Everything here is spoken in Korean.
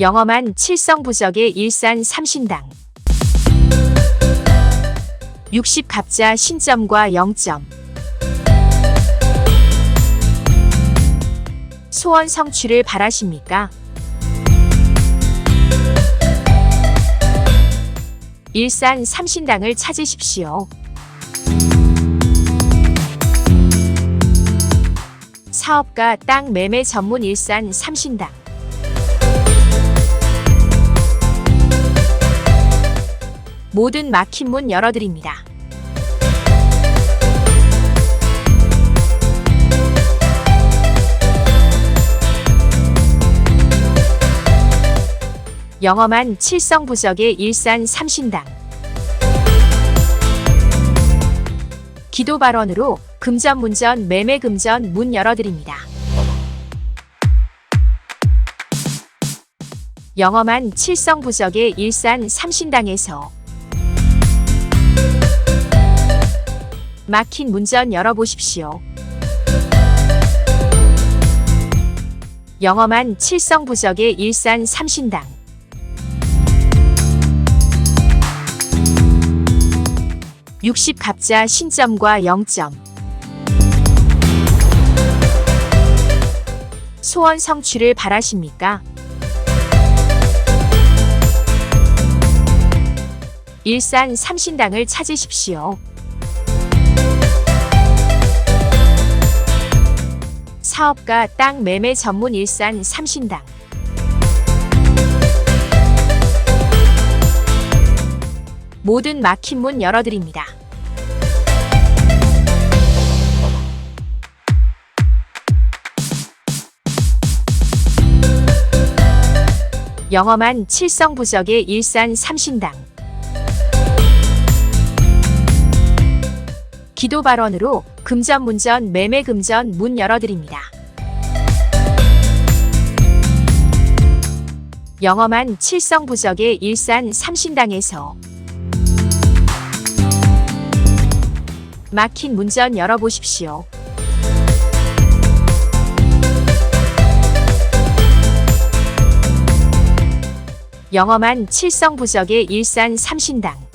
영험한 칠성부적의 일산 삼신당 60 갑자 신점과 0점 소원 성취를 바라십니까? 일산 삼신당을 찾으십시오. 사업가 땅 매매 전문 일산 삼신당 모든 막힌 문 열어드립니다. 영험한 칠성부적의 일산 삼신당 기도 발언으로 금전 문전 매매 금전 문 열어드립니다. 영험한 칠성부적의 일산 삼신당에서 막힌 문전 열어보십시오. 영험한 칠성부적의 일산 삼신당 육십 갑자 신점과 0점 소원 성취를 바라십니까? 일산 삼신당을 찾으십시오. 사업가 땅 매매 전문 일산 삼신당 모든 막힌 문 열어드립니다. 영험한 칠성부적의 일산 삼신당 기도 발언으로 금전 문전 매매 금전 문 열어드립니다. 영험한 칠성 부적의 일산 삼신당에서 막힌 문전 열어보십시오. 영험한 칠성 부적의 일산 삼신당